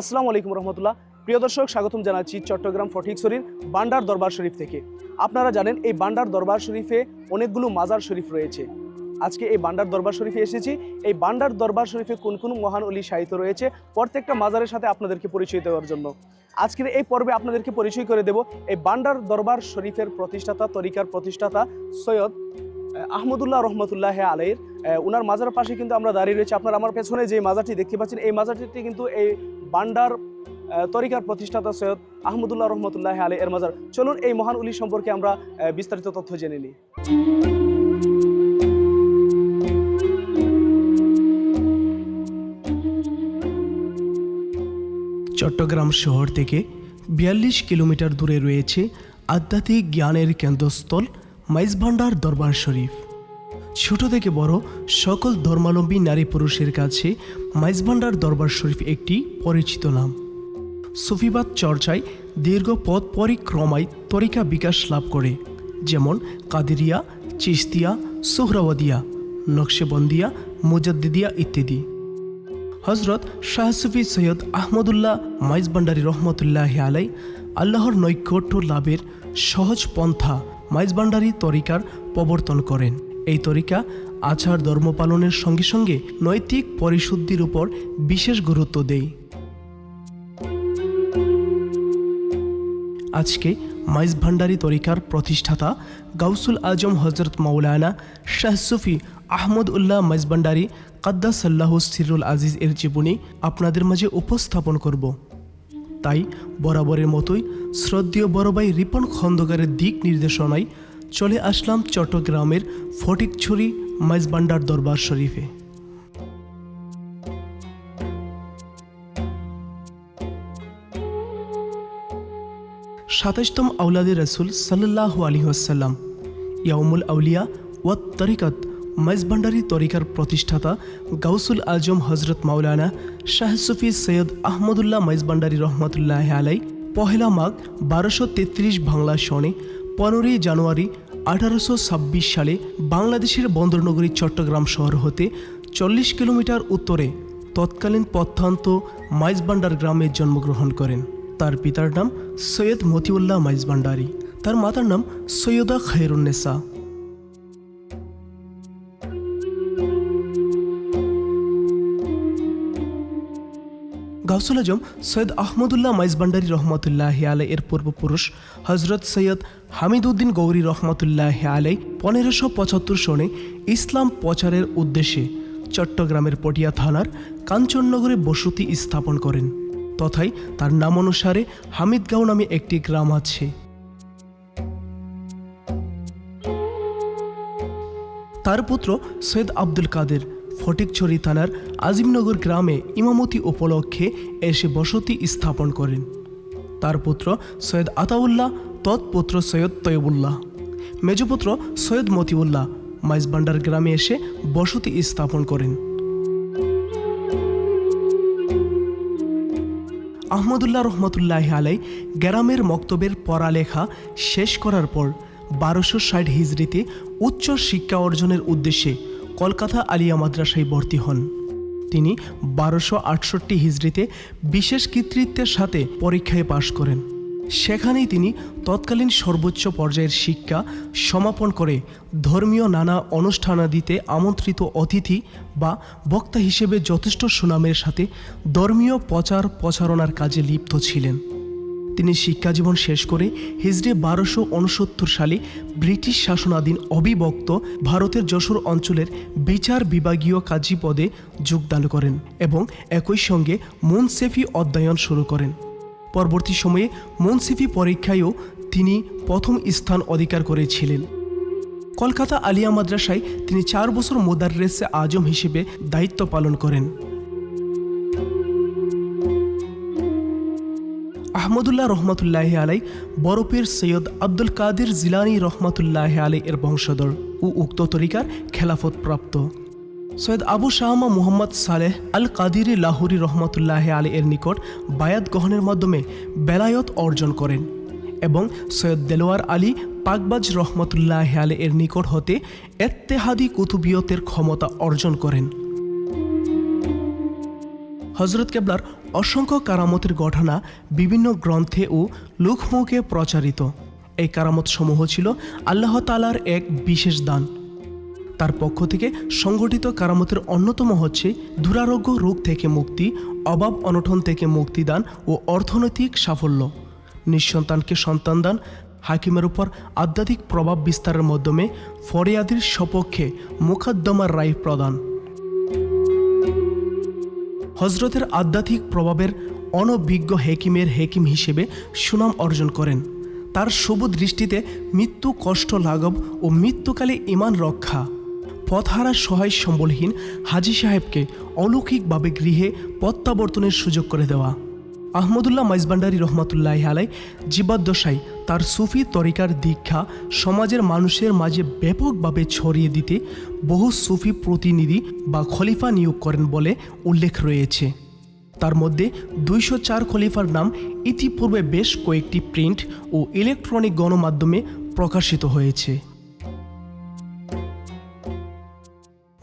আসসালামু আলাইকুম রহমতুল্লাহ। প্রিয় দর্শক, স্বাগতম জানাচ্ছি চট্টগ্রাম ফটিকছড়ির বান্ডার দরবার শরীফ থেকে। আপনারা জানেন, এই বান্ডার দরবার শরীফে অনেকগুলো মাজার শরীফ রয়েছে। আজকে এই বান্ডার দরবার শরীফে এসেছি। এই বান্ডার দরবার শরীফে কোন কোন মহান অলি সাহিত্য রয়েছে, প্রত্যেকটা মাজারের সাথে আপনাদেরকে পরিচয় দেওয়ার জন্য। আজকের এই পর্বে আপনাদেরকে পরিচয় করে দেব, এই বান্ডার দরবার শরীফের প্রতিষ্ঠাতা, তরিকার প্রতিষ্ঠাতা সৈয়দ আহমদুল্লাহ রহমতুল্লাহ আলাইয়ের উনার মাজার পাশে কিন্তু আমরা দাঁড়িয়ে রয়েছি। আপনার আমার পেছনে যে মাজারটি দেখতে পাচ্ছেন, এই মাজারটি কিন্তু এই বান্ডার তরিকার প্রতিষ্ঠাতা সৈয়দ আহমদুল্লাহ রহমতুল্লাহ আলী এর মাজার। চলুন এই মহান উলি সম্পর্কে আমরা বিস্তারিত তথ্য জেনে নিই। চট্টগ্রাম শহর থেকে বিয়াল্লিশ কিলোমিটার দূরে রয়েছে আধ্যাত্মিক জ্ঞানের কেন্দ্রস্থল মাইজভান্ডার দরবার শরীফ। ছোট থেকে বড় সকল ধর্মাবলম্বী নারী পুরুষের কাছে মাইজভান্ডার দরবার শরীফ একটি পরিচিত নাম। সুফিবাদ চর্চায় দীর্ঘ পথ পরিক্রমায় তরিকা বিকাশ লাভ করে, যেমন কাদিরিয়া চিস্তিয়া সোহরাওয়াদিয়া, নকশেবন্দিয়া, মুজাদ্দিদিয়া ইত্যাদি। হজরত শাহ সুফি সৈয়দ আহমদুল্লাহ মাইজবান্ডারি রহমতুল্লাহ আলাই আল্লাহর নৈকট্য লাভের সহজ পন্থা মাইজবান্ডারি তরিকার প্রবর্তন করেন। এই তরিকা আচার ধর্ম পালনের সঙ্গে সঙ্গে নৈতিক পরিশুদ্ধির উপর বিশেষ গুরুত্ব দেয়। আজকে মাইজ ভান্ডারি তরিকার প্রতিষ্ঠাতা গাউসুল আজম হজরত মাওলানা শাহ সুফি আহমদ উল্লাহ মাইজ ভান্ডারি কাদ্দাসাল্লাহ সিরুল আজিজ এর জীবনী আপনাদের মাঝে উপস্থাপন করব। তাই বরাবরের মতোই শ্রদ্ধেয় বড়ভাই রিপন খন্দকারের দিক নির্দেশনায় চলে আসলাম চট্টগ্রামের ফটিকছড়ি মাইজবান্ডার দরবার শরীফে। সাতাশতম আউলাদে রসুল সাল্লাহ আলী আসাল্লাম ইয়াউমুল আউলিয়া ওয়াত তরিকত মাইজভান্ডারি তরিকার প্রতিষ্ঠাতা গাউসুল আজম হজরত মাওলানা শাহ সুফি সৈয়দ আহমদুল্লাহ মাইজভান্ডারি রহমতুল্লাহ আলাই পহেলা মাঘ বারোশো তেত্রিশ বাংলা সনে পনেরোই জানুয়ারি আঠারোশো ছাব্বিশ সালে বাংলাদেশের বন্দরনগরী চট্টগ্রাম শহর হতে চল্লিশ কিলোমিটার উত্তরে তৎকালীন প্রত্যন্ত মাইজবান্ডার গ্রামে জন্মগ্রহণ করেন। তার পিতার নাম সৈয়দ মতিউল্লাহ মাইজবান্ডারি তার মাতার নাম সৈয়দা খায়রুন্নেসা গাউসুল আজম সৈয়দ আহমদুল্লাহ মাইজবান্ডারি রহমতুল্লাহ আলাই এর পূর্বপুরুষ হজরত সৈয়দ হামিদউদ্দিন গৌরী রহমতুল্লাহ আলাই পনেরোশো পঁচাত্তর সনে ইসলাম প্রচারের উদ্দেশ্যে চট্টগ্রামের পটিয়া থানার কাঞ্চননগরে বসতি স্থাপন করেন। তথাই তার নাম অনুসারে হামিদগাঁও নামে একটি গ্রাম আছে। তার পুত্র সৈয়দ আব্দুল কাদের ফটিকছড়ি থানার আজিমনগর গ্রামে ইমামতি উপলক্ষে এসে বসতি স্থাপন করেন। তার পুত্র সৈয়দ আতাউল্লাহ, তৎপুত্র সৈয়দ তৈবুল্লাহ মেজপুত্র সৈয়দ মতিউল্লাহ মাইজবান্ডার গ্রামে এসে বসতি স্থাপন করেন। আহমদুল্লাহ রহমতুল্লাহ আলাই গ্রামের মক্তবের পড়ালেখা শেষ করার পর বারোশো ষাট হিজড়িতে উচ্চ শিক্ষা অর্জনের উদ্দেশ্যে কলকাতা আলিয়া মাদ্রাসায় ভর্তি হন। তিনি বারোশো আটষট্টি হিজড়িতে বিশেষ কৃতিত্বের সাথে পরীক্ষায় পাশ করেন। সেখানেই তিনি তৎকালীন সর্বোচ্চ পর্যায়ের শিক্ষা সমাপন করে ধর্মীয় নানা অনুষ্ঠানাদিতে আমন্ত্রিত অতিথি বা বক্তা হিসেবে যথেষ্ট সুনামের সাথে ধর্মীয় প্রচার প্রচারণার কাজে লিপ্ত ছিলেন। তিনি শিক্ষাজীবন শেষ করে হিজড়ে বারোশো উনসত্তর সালে ব্রিটিশ শাসনাধীন অবিভক্ত ভারতের যশোর অঞ্চলের বিচার বিভাগীয় কাজী পদে যোগদান করেন এবং একই সঙ্গে মুনসেফি অধ্যয়ন শুরু করেন। পরবর্তী সময়ে মুনসিফি পরীক্ষায়ও তিনি প্রথম স্থান অধিকার করেছিলেন। কলকাতা আলিয়া মাদ্রাসায় তিনি চার বছর মোদাররেসে আজম হিসেবে দায়িত্ব পালন করেন। আহমদুল্লাহ রহমতুল্লাহ আলাই বরফের সৈয়দ আব্দুল কাদের জিলানি রহমতুল্লাহ আলাই এর বংশধর ও উক্ত তরিকার খেলাফত প্রাপ্ত সৈয়দ আবু শাহমা মুহাম্মদ সালেহ আল কাদিরি লাহোরি রহমতুল্লাহ আলী এর নিকট বায়াত গ্রহণের মাধ্যমে বেলায়ত অর্জন করেন এবং সৈয়দ দেলোয়ার আলী পাকবাজ রহমতুল্লাহ আলী এর নিকট হতে এত্তেহাদি কুতুবিয়তের ক্ষমতা অর্জন করেন। হজরত কেবলার অসংখ্য কারামতের ঘটনা বিভিন্ন গ্রন্থে ও লোকমুখে প্রচারিত। এই কারামত সমূহ ছিল আল্লাহ তালার এক বিশেষ দান। তার পক্ষ থেকে সংগঠিত কারামতের অন্যতম হচ্ছে দুরারোগ্য রোগ থেকে মুক্তি, অভাব অনটন থেকে মুক্তিদান ও অর্থনৈতিক সাফল্য। নিঃসন্তানকে সন্তান দান হাকিমের উপর আধ্যাত্মিক প্রভাব বিস্তারের মাধ্যমে ফরিয়াদির সপক্ষে মোকদ্দমার রায় প্রদান। হজরতের আধ্যাত্মিক প্রভাবের অনভিজ্ঞ হেকিমের হেকিম হিসেবে সুনাম অর্জন করেন। তার শুভ দৃষ্টিতে মৃত্যু কষ্ট লাঘব ও মৃত্যুকালে ইমান রক্ষা। পথহারা সহায় সম্বলহীন হাজি সাহেবকে অলৌকিকভাবে গৃহে প্রত্যাবর্তনের সুযোগ করে দেওয়া। আহমদুল্লাহ মাইজবান্ডারি রহমতুল্লাহ আলাই জীবাদ্দশাই তার সুফি তরিকার দীক্ষা সমাজের মানুষের মাঝে ব্যাপকভাবে ছড়িয়ে দিতে বহু সুফি প্রতিনিধি বা খলিফা নিয়োগ করেন বলে উল্লেখ রয়েছে। তার মধ্যে দুইশো চার খলিফার নাম ইতিপূর্বে বেশ কয়েকটি প্রিন্ট ও ইলেকট্রনিক গণমাধ্যমে প্রকাশিত হয়েছে।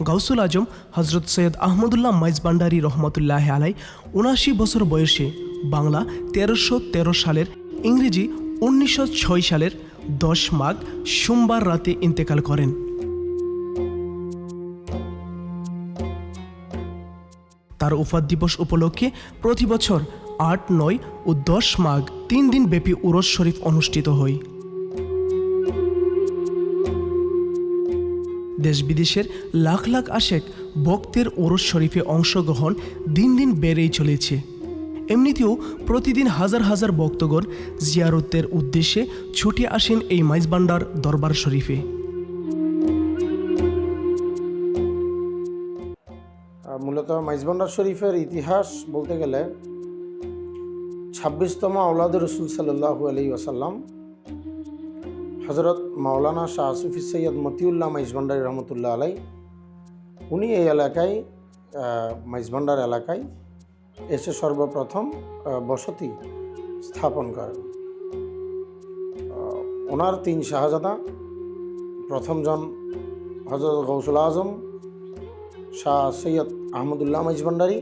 গাউসুল আজম হজরত সৈয়দ আহমদুল্লাহ মাইজবান্ডারি রহমতুল্লাহ আলাই উনাশি বছর বয়সে বাংলা তেরোশো তেরো সালের ইংরেজি উনিশশো ছয় সালের দশ মাঘ সোমবার রাতে ইন্তেকাল করেন। তার উফাত দিবস উপলক্ষে প্রতি বছর আট, নয় ও দশ মাঘ তিন দিন ব্যাপী উরস শরীফ অনুষ্ঠিত হয়। দেশ বিদেশের লাখ লাখ আশেক ভক্তের ওরস শরীফে অংশগ্রহণ দিন দিন বেড়েই চলেছে। এমনিতেও প্রতিদিন হাজার হাজার ভক্তগণ জিয়ারতের উদ্দেশ্যে ছুটে আসেন এই মাইজবান্ডার দরবার শরীফে। মূলত মাইজবান্ডার শরীফের ইতিহাস বলতে গেলে ছাব্বিশতম আউলাদ রসুল সাল্লাহ আলী ওসাল্লাম হজরত মাওলানা শাহ সুফি সৈয়দ মতিউল্লাহ মাইজভান্ডারি রহমতুল্লাহ আলাই উনি এই এলাকায় আহ, মাইজভান্ডার এলাকায় এসে সর্বপ্রথম বসতি স্থাপন করেন। ওনার তিন শাহজাদা, প্রথমজন হজরত গৌসুল আজম, শাহ সৈয়দ আহমদুল্লাহ মাইজভান্ডারি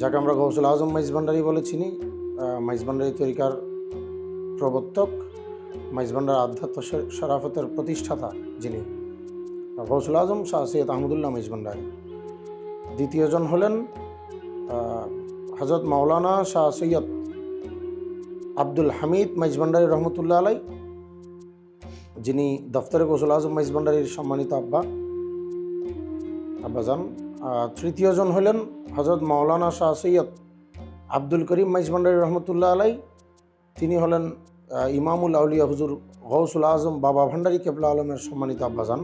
যাকে আমরা গৌসুল আজম মাইজভান্ডারি বলে চিনি। মাইজভান্ডারি তরিকার প্রবর্তক মাইজভান্ডার আধ্যাত্ম শরাফতের প্রতিষ্ঠাতা যিনি। গৌসুল আজম, শাহ সৈয়দ আহমদুল্লাহ মাইজভান্ডারি দ্বিতীয়জন হলেন হজরত মাওলানা শাহ সৈয়দ আব্দুল হামিদ মাইজভান্ডারি রহমতুল্লাহ আলাই, যিনি দফতরে গৌসুল আজম মাইজভান্ডারির সম্মানিত আব্বা, আব্বাজান তৃতীয়জন হলেন হজরত মাওলানা শাহ সৈয়দ আব্দুল করিম মাইজভান্ডারি রহমতুল্লাহ আলাই, তিনি হলেন ইমামুল আউলিয়া হুজুর গৌসুল আজম বাবা ভান্ডারি কেবলা আলমের সম্মানিত আব্বাজান।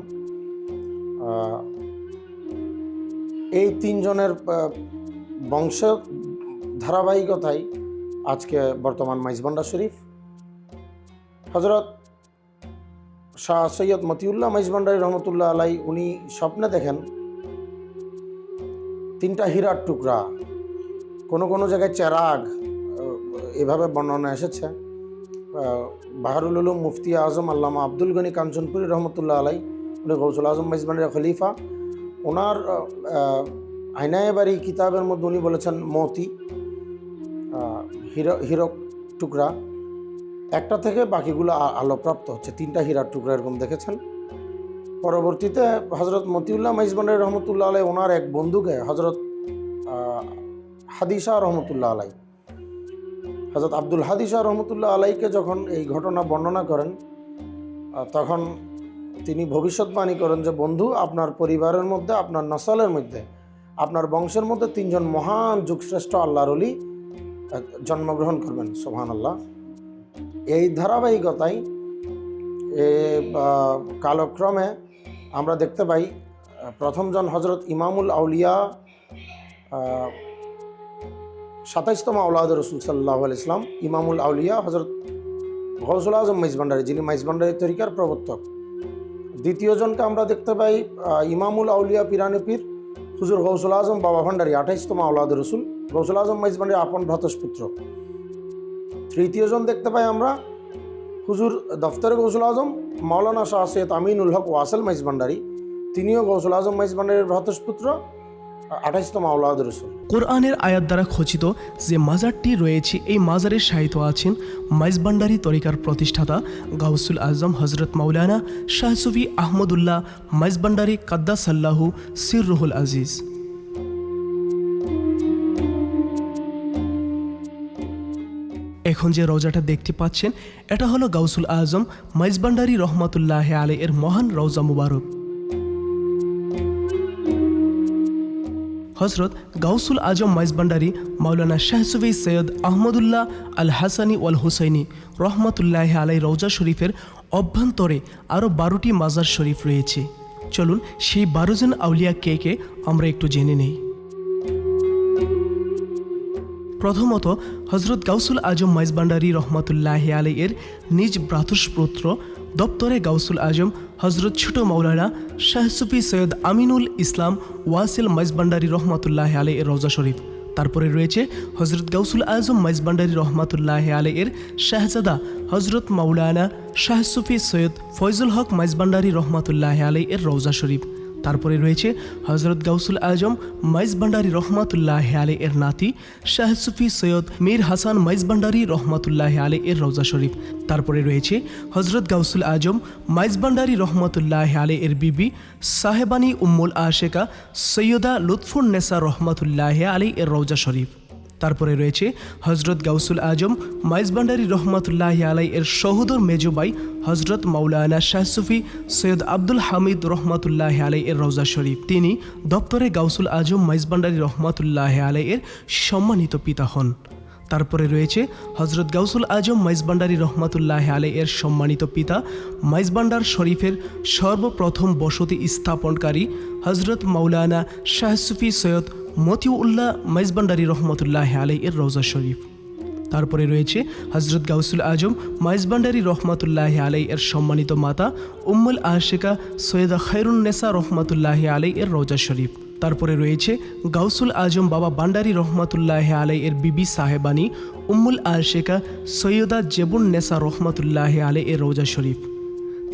এই তিনজনের বংশ ধারাবাহিকতায় আজকে বর্তমান মাইজভান্ডার শরীফ। হজরত শাহ সৈয়দ মতিউল্লাহ মাইজভান্ডারি রহমতুল্লাহ আলাই, উনি স্বপ্নে দেখেন তিনটা হীরার টুকরা, কোনো কোনো জায়গায় চেরাগ এভাবে বর্ণনা এসেছে। বাহারুল উলুম মুফতি আজম আল্লামা আব্দুল গনি কাঞ্চনপুরি রহমতুল্লাহ আলাই, উনি গৌসুল আজম মাইজবানের খলিফা। ওনার আইনায় বাড়ি কিতাবের মধ্যে উনি বলেছেন মতি হিরো হিরক টুকরা। একটা থেকে বাকিগুলো আলোপ্রাপ্ত হচ্ছে। তিনটা হীরার টুকরা এরকম দেখেছেন। পরবর্তীতে হজরত মতিউল্লাহ মাইজবানের রহমতুল্লাহ আলাই ওনার এক বন্ধুকে হজরত হাদিসা রহমতুল্লাহ আলাই হজরত আব্দুল হাদিসা রহমতুল্লাহ আলাইকে যখন এই ঘটনা বর্ণনা করেন তখন তিনি ভবিষ্যৎবাণী করেন যে, বন্ধু, আপনার পরিবারের মধ্যে, আপনার নসলের মধ্যে আপনার বংশের মধ্যে তিনজন মহান যুগশ্রেষ্ঠ আল্লাহর অলি জন্মগ্রহণ করবেন সোহান আল্লাহ এই ধারাবাহিকতায়, এ কালক্রমে আমরা দেখতে পাই প্রথমজন হজরত ইমামুল আউলিয়া সাতাইশতম আউলাদ রসুল সাল্লাহ ইসলাম ইমামুল আউলিয়া হজরত গৌসুল আজম মাইজভান্ডারি যিনি মাইজভান্ডারি তরিকার প্রবর্তক। দ্বিতীয়জনকে আমরা দেখতে পাই ইমামুল আউলিয়া পিরানি পীর হুজুর গৌসুল আজম বাবা ভান্ডারী, আঠাইশতম আউলাদ রসুল। গৌসুল আজম মাইজ ভান্ডারী আপন ভ্রাতস্পুত্র তৃতীয়জন দেখতে পাই আমরা, হুজুর দফতরে গৌসুল আজম, মাওলানা শাহ সৈয়দ আমিনুল হক ওয়াসেল মাইজ ভান্ডারী। তিনিও গৌসুল আজম মাইজ ভান্ডারীর ভ্রাতস্পুত্র কোরআনের আয়াত দ্বারা খচিত যে মাজারটি রয়েছে, এই মাজারের সাহিত্য আছেন মাইজবান্ডারি তরিকার প্রতিষ্ঠাতা গাউসুল আজম হজরত মাওলানা শাহসুফি আহমদুল্লাহ মাইজবান্ডারি কাদ্দা কাদ্দাসাল্লাহু সিররুহুল আজিজ। এখন যে রওজাটা দেখতে পাচ্ছেন, এটা হলো গাউসুল আজম মাইজবান্ডারি রহমাতুল্লাহ আলে এর মহান রওজা মুবারক। হজরত গাউসুল আজম মাইজবান্ডারি মাওলানা শাহসুফি সৈয়দ আহমদুল্লাহ আল হাসানি ওয়াল হুসাইনি রহমতুল্লাহ আলাই রৌজা শরীফের অভ্যন্তরে আরও বারোটি মাজার শরীফ রয়েছে। চলুন সেই বারো জন আউলিয়া কে কে আমরা একটু জেনে নেই। প্রথমত, হজরত গাউসুল আজম মাইজবান্ডারি রহমতুল্লাহ আলাই এর নিজ ভ্রাতুষ্পুত্র দপ্তরে গাউসুল আজম হজরত ছোট মৌলানা শাহসুফি সৈয়দ আমিনুল ইসলাম, ওয়াসিল মাইজবান্ডারি রহমাতুল্লাহ আলে এর রওজা শরীফ। তারপরে রয়েছে হজরত গাউসুল আজম মাইজবান্ডারি রহমাতুল্লাহ আলে এর শাহজাদা হজরত মাওলানা শাহসুফি সৈয়দ ফয়জুল হক মাইজবান্ডারি রহমাতুল্লাহ আলে এর রওজা শরীফ। তারপরে রয়েছে হজরত গাউসুল আজম, মাইজ ভান্ডারি রহমাতুল্লাহ আলে এর নাতি, শাহ সুফি সৈয়দ মীর হাসান মাইজ ভান্ডারি রহমাতুল্লাহ আলে এর রওজা শরীফ। তারপরে রয়েছে হজরত গাউসুল আজম, মাইজ ভান্ডারি রহমাতুল্লাহ আলে এর বিবি, সাহেবানী উম্মুল আশেকা, সৈয়দা লুৎফুন নেসা রহমাতুল্লাহ আলী এর রওজা শরীফ। তারপরে রয়েছে হজরত গাউসুল আজম মাইজবান্ডারি রহমতুল্লাহ আলাই এর সহোদর মেজবাই হজরত মাওলানা শাহসুফি সৈয়দ আব্দুল হামিদ রহমতুল্লাহ আলাই এর রওজা শরীফ। তিনি দপ্তরে গাউসুল আজম মাইজবান্ডারি রহমতুল্লাহ আলাই এর সম্মানিত পিতা হন। তারপরে রয়েছে হজরত গাউসুল আজম মাইজবান্ডারি রহমাতুল্লাহ আলাই এর সম্মানিত পিতা মাইজবান্ডার শরীফের সর্বপ্রথম বসতি স্থাপনকারী হজরত মাওলানা শাহসুফি সৈয়দ মতিউল্লাহ মাইজবান্ডারি রহমতুল্লাহ আলাই এর রওজা শরীফ। তারপরে রয়েছে হজরত গাউসুল আজম মাইজবান্ডারি রহমাতুল্লাহ আলাই এর সম্মানিত মাতা উম্মুল আশেকা সৈয়দা খায়রুন্নেসা রহমাতুল্লাহ আলাই এর রওজা শরীফ। তারপরে রয়েছে গাউসুল আজম বাবা বান্ডারি রহমাতুল্লাহ আলাই এর বিবি সাহেবানী উম্মুল আশেকা সৈয়দা জেবুন নেসা রহমাতুল্লাহ আলাই এর রওজা শরীফ।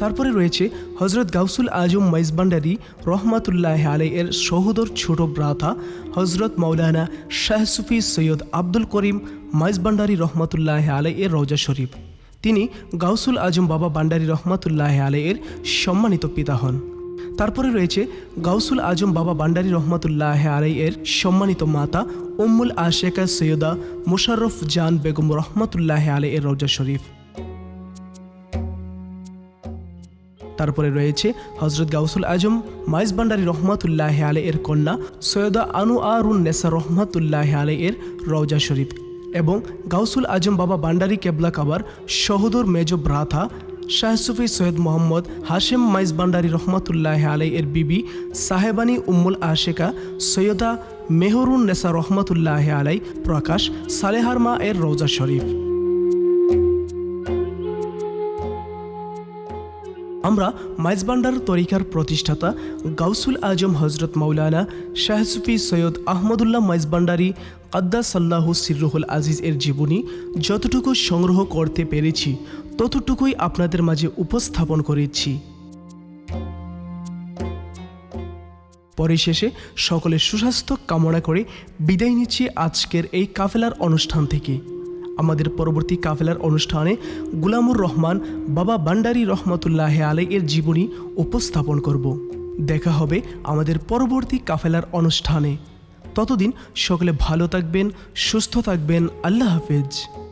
তারপরে রয়েছে হজরত গাউসুল আজম মাইজবান্ডারি রহমাতুল্লাহ আলাই এর সহোদর ছোট ব্রাতা হজরত মৌলানা শাহ সুফি সৈয়দ আব্দুল করিম মাইজবান্ডারি রহমাতুল্লাহ আলাই এর রওজা শরীফ। তিনি গাউসুল আজম বাবা বান্ডারি রহমাতুল্লাহ আলাই এর সম্মানিত পিতা হন। তারপরে রয়েছে গাউসুল আজম বাবা বান্ডারি রহমাতুল্লাহ আলাই এর সম্মানিত মাতা, উম্মুল আশেকা সৈয়দা মুশাররফ জান বেগম রহমাতুল্লাহ আলাই এর রওজা শরীফ। তারপরে রয়েছে হজরত গাউসুল আজম, মাইজ ভান্ডারি রহমাতুল্লাহ আলে এর কন্যা সৈয়দা আনু আরুন নেসা রহমাতুল্লাহ আলে এর রওজা শরীফ এবং গাউসুল আজম বাবা বান্ডারি কেবলা কাবার সহদর মেজ ভ্রাতা শাহসুফি সৈয়দ মোহাম্মদ হাশেম মাইজ ভান্ডারি রহমাতুল্লাহ আলাই এর বিবি সাহেবানী উম্মুল আশেকা সৈয়দা মেহরুন নেসা রহমাতুল্লাহ আলাই প্রকাশ সালেহার মা এর রওজা শরীফ। আমরা মাইজবান্ডার তরিকার প্রতিষ্ঠাতা গাউসুল আজম হজরত মৌলানা শাহসুফি সৈয়দ আহমদুল্লাহ মাইজবান্ডারি কাদ্দাসাল্লাহ সিররুহুল আজিজ এর জীবনী যতটুকু সংগ্রহ করতে পেরেছি, ততটুকুই আপনাদের মাঝে উপস্থাপন করেছি। পরিশেষে সকলের সুস্বাস্থ্য কামনা করে বিদায় নিচ্ছি আজকের এই কাফেলার অনুষ্ঠান থেকে। আমাদের পরবর্তী কাফেলার অনুষ্ঠানে গুলামুর রহমান, বাবা বান্ডারি রহমতুল্লাহ আলাই এর জীবনী উপস্থাপন করব। দেখা হবে আমাদের পরবর্তী কাফেলার অনুষ্ঠানে। ততদিন সকলে ভালো থাকবেন, সুস্থ থাকবেন। আল্লাহ হাফেজ।